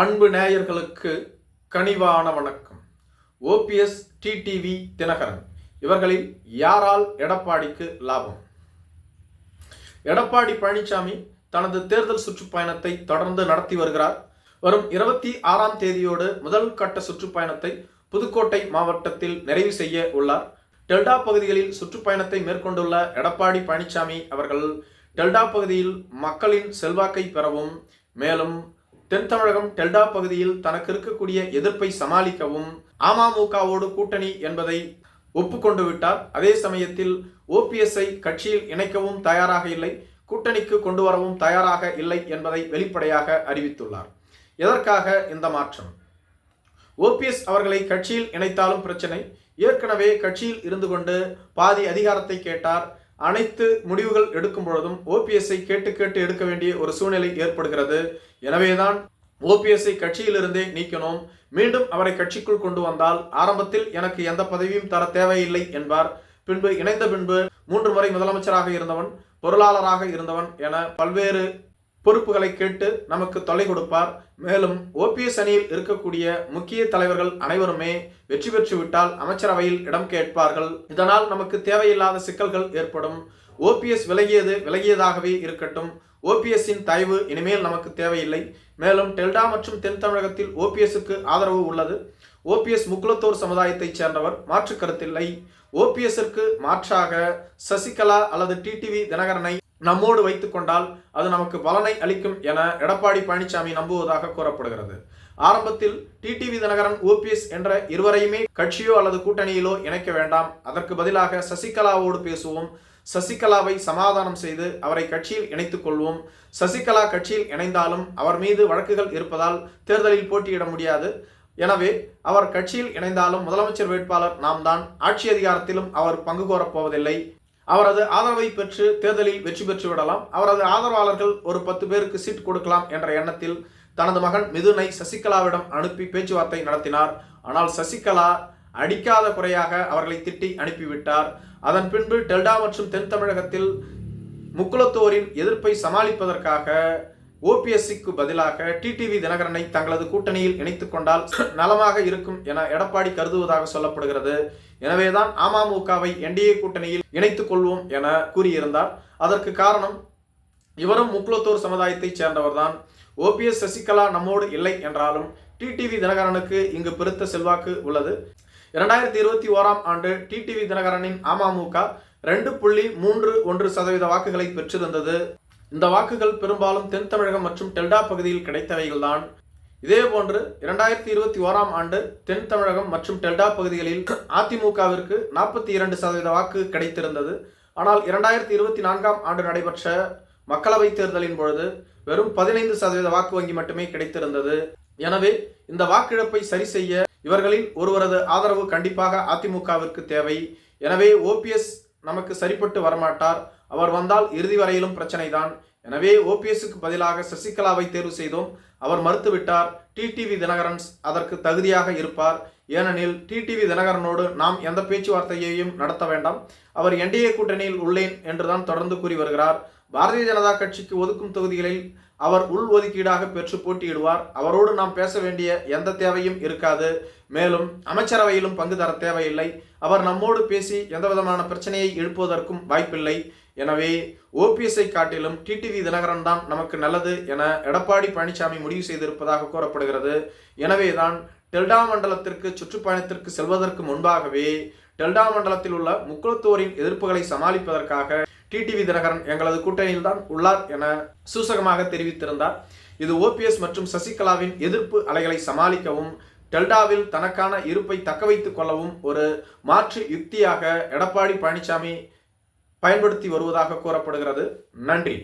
அன்பு நேயர்களுக்கு கனிவான வணக்கம். ஓபிஎஸ் டிடிவி தினகரன். இவர்களில் யாரால் எடப்பாடிக்கு லாபம்? எடப்பாடி பழனிசாமி தனது தேர்தல் சுற்றுப்பயணத்தை தொடர்ந்து நடத்தி வருகிறார். வரும் இருபத்தி ஆறாம் தேதியோடு முதல் கட்ட சுற்றுப்பயணத்தை புதுக்கோட்டை மாவட்டத்தில் நிறைவு செய்ய உள்ளார். டெல்டா பகுதிகளில் சுற்றுப்பயணத்தை மேற்கொண்டுள்ள எடப்பாடி பழனிசாமி அவர்கள் டெல்டா பகுதியில் மக்களின் செல்வாக்கை பெறவும் மேலும் தென் தமிழகம் டெல்டா பகுதியில் தனக்கு இருக்கக்கூடிய எதிர்ப்பை சமாளிக்கவும் அமமுகவோடு கூட்டணி என்பதை ஒப்புக்கொண்டு விட்டார். அதே சமயத்தில் ஓபிஎஸ்ஐ கட்சியில் இணைக்கவும் தயாராக இல்லை கூட்டணிக்கு கொண்டு வரவும் தயாராக இல்லை என்பதை வெளிப்படையாக அறிவித்துள்ளார். எதற்காக இந்த மாற்றம்? ஓபிஎஸ் அவர்களை கட்சியில் இணைத்தாலும் பிரச்சனை. ஏற்கனவே கட்சியில் இருந்து கொண்டு பாதி அதிகாரத்தை கேட்டார். அனைத்து முடிவுகள் எடுக்கும் பொழுதும் ஓபிஎஸ்ஐ கேட்டு கேட்டு எடுக்க வேண்டிய ஒரு சூழ்நிலை ஏற்படுகிறது. எனவேதான் ஓபிஎஸ்ஐ கட்சியிலிருந்தே நீக்கணும். மீண்டும் அவரை கட்சிக்குள் கொண்டு வந்தால் ஆரம்பத்தில் எனக்கு எந்த பதவியும் தர தேவையில்லை என்பார். பின்பு இணைந்த பின்பு மூன்று முறை முதலமைச்சராக இருந்தவன் பொருளாளராக இருந்தவன் என பல்வேறு பொறுப்புகளை கேட்டு நமக்கு தொலை கொடுப்பார். மேலும் ஓபிஎஸ் அணியில் இருக்கக்கூடிய முக்கிய தலைவர்கள் அனைவருமே வெற்றி பெற்று விட்டால் அமைச்சரவையில் இடம் கேட்பார்கள். இதனால் நமக்கு தேவையில்லாத சிக்கல்கள் ஏற்படும். ஓபிஎஸ் விலகியது விலகியதாகவே இருக்கட்டும். ஓபிஎஸ்ஸின் தயவு இனிமேல் நமக்கு தேவையில்லை. மேலும் டெல்டா மற்றும் தென் தமிழகத்தில் ஓபிஎஸ்க்கு ஆதரவு உள்ளது. ஓபிஎஸ் முக்குலத்தோர் சமுதாயத்தைச் சேர்ந்தவர் மாற்று கருத்தில்லை. ஓபிஎஸ்ஸிற்கு மாற்றாக சசிகலா அல்லது டிடிவி தினகரனை நம்மோடு வைத்துக்கொண்டால் அது நமக்கு பலனை அளிக்கும் என எடப்பாடி பழனிசாமி நம்புவதாக கூறப்படுகிறது. ஆரம்பத்தில் டிடிவி தினகரன் ஓபிஎஸ் என்ற இருவரையுமே கட்சியோ அல்லது கூட்டணியிலோ இணைக்க வேண்டாம். அதற்கு பதிலாக சசிகலாவோடு பேசுவோம். சசிகலாவை சமாதானம் செய்து அவரை கட்சியில் இணைத்துக் கொள்வோம். சசிகலா கட்சியில் இணைந்தாலும் அவர் மீது வழக்குகள் இருப்பதால் தேர்தலில் போட்டியிட முடியாது. எனவே அவர் கட்சியில் இணைந்தாலும் முதலமைச்சர் வேட்பாளர் நாம் தான் ஆட்சி அதிகாரத்திலும் அவர் பங்கு கோரப் போவதில்லை. அவரது ஆதரவை பெற்று தேர்தலில் வெற்றி பெற்று விடலாம். அவரது ஆதரவாளர்கள் ஒரு பத்து பேருக்கு சீட் கொடுக்கலாம் என்ற எண்ணத்தில் தனது மகன் மிதுனை சசிகலாவிடம் அனுப்பி பேச்சுவார்த்தை நடத்தினார். ஆனால் சசிகலா அடிக்காத குறையாக அவர்களை திட்டி அனுப்பிவிட்டார். அதன் பின்பு டெல்டா மற்றும் தென் தமிழகத்தில் முக்குலத்தோரின் எதிர்ப்பை சமாளிப்பதற்காக ஓபிஎஸ்சிக்கு பதிலாக டிடிவி தினகரனை தங்களது கூட்டணியில் இணைத்துக் கொண்டால் நலமாக இருக்கும் என எடப்பாடி கருதுவதாக சொல்லப்படுகிறது. எனவேதான் அமமுகவை என்டிஏ கூட்டணியில் இணைத்துக் கொள்வோம் என கூறியிருந்தார். அதற்கு காரணம் இவரும் முக்குலத்தோர் சமுதாயத்தைச் சேர்ந்தவர்தான். ஓபிஎஸ் சசிகலா நம்மோடு இல்லை என்றாலும் டிடிவி தினகரனுக்கு இங்கு பெருத்த செல்வாக்கு உள்ளது. இரண்டாயிரத்தி இருபத்தி ஓராம் ஆண்டு டிடிவி தினகரனின் அமமுக ரெண்டு புள்ளி மூன்று ஒன்று சதவீத வாக்குகளை பெற்றிருந்தது. இந்த வாக்குகள் பெரும்பாலும் தென் தமிழகம் மற்றும் டெல்டா பகுதியில் கிடைத்தவைகள்தான் இதே போன்று இரண்டாயிரத்தி இருபத்தி ஓராம் ஆண்டு தென் தமிழகம் மற்றும் டெல்டா பகுதிகளில் அதிமுகவிற்கு நாற்பத்தி இரண்டு சதவீத வாக்கு கிடைத்திருந்தது. ஆனால் இரண்டாயிரத்தி இருபத்தி நான்காம் ஆண்டு நடைபெற்ற மக்களவைத் தேர்தலின் பொழுது வெறும் பதினைந்து சதவீத வாக்கு வங்கி மட்டுமே கிடைத்திருந்தது. எனவே இந்த வாக்கிழப்பை சரி செய்ய இவர்களில் ஒருவரது ஆதரவு கண்டிப்பாக அதிமுகவிற்கு தேவை. எனவே ஓபிஎஸ் நமக்கு சரிப்பட்டு வரமாட்டார். அவர் வந்தால் இறுதி வரையிலும் பிரச்சனை தான் எனவே ஓபிஎஸ்க்கு பதிலாக சசிகலாவை தேர்வு செய்தோம். அவர் மறுத்துவிட்டார். டிடிவி தினகரன் அதற்கு தகுதியாக இருப்பார். ஏனெனில் டிடிவி தினகரனோடு நாம் எந்த பேச்சுவார்த்தையையும் நடத்த வேண்டாம். அவர் என்டிஏ கூட்டணியில் உள்ளேன் என்றுதான் தொடர்ந்து கூறி வருகிறார். பாரதிய ஜனதா கட்சிக்கு ஒதுக்கும் தொகுதிகளில் அவர் உள் ஒதுக்கீடாக பெற்று போட்டியிடுவார். அவரோடு நாம் பேச வேண்டிய எந்த தேவையும் இருக்காது. மேலும் அமைச்சரவையிலும் பங்கு தர தேவையில்லை. அவர் நம்மோடு பேசி எந்த விதமான பிரச்சனையை எழுப்புவதற்கும் வாய்ப்பில்லை. எனவே ஓபிஎஸ்ஐ காட்டிலும் டிடிவி தினகரன் தான் நமக்கு நல்லது என எடப்பாடி பழனிசாமி முடிவு செய்திருப்பதாக கூறப்படுகிறது. எனவேதான் டெல்டா மண்டலத்திற்கு சுற்றுப்பயணத்திற்கு செல்வதற்கு முன்பாகவே டெல்டா மண்டலத்தில் உள்ள முக்குளத்தோரின் எதிர்ப்புகளை சமாளிப்பதற்காக டிடிவி தினகரன் எங்களது கூட்டணியில் தான் உள்ளார் என சூசகமாக தெரிவித்திருந்தார். இது ஓபிஎஸ் மற்றும் சசிகலாவின் எதிர்ப்பு அலைகளை சமாளிக்கவும் டெல்டாவில் தனக்கான இருப்பை தக்க வைத்துக் கொள்ளவும் ஒரு மாற்று யுக்தியாக எடப்பாடி பழனிசாமி பயன்படுத்தி வருவதாக கூறப்படுகிறது. நன்றி.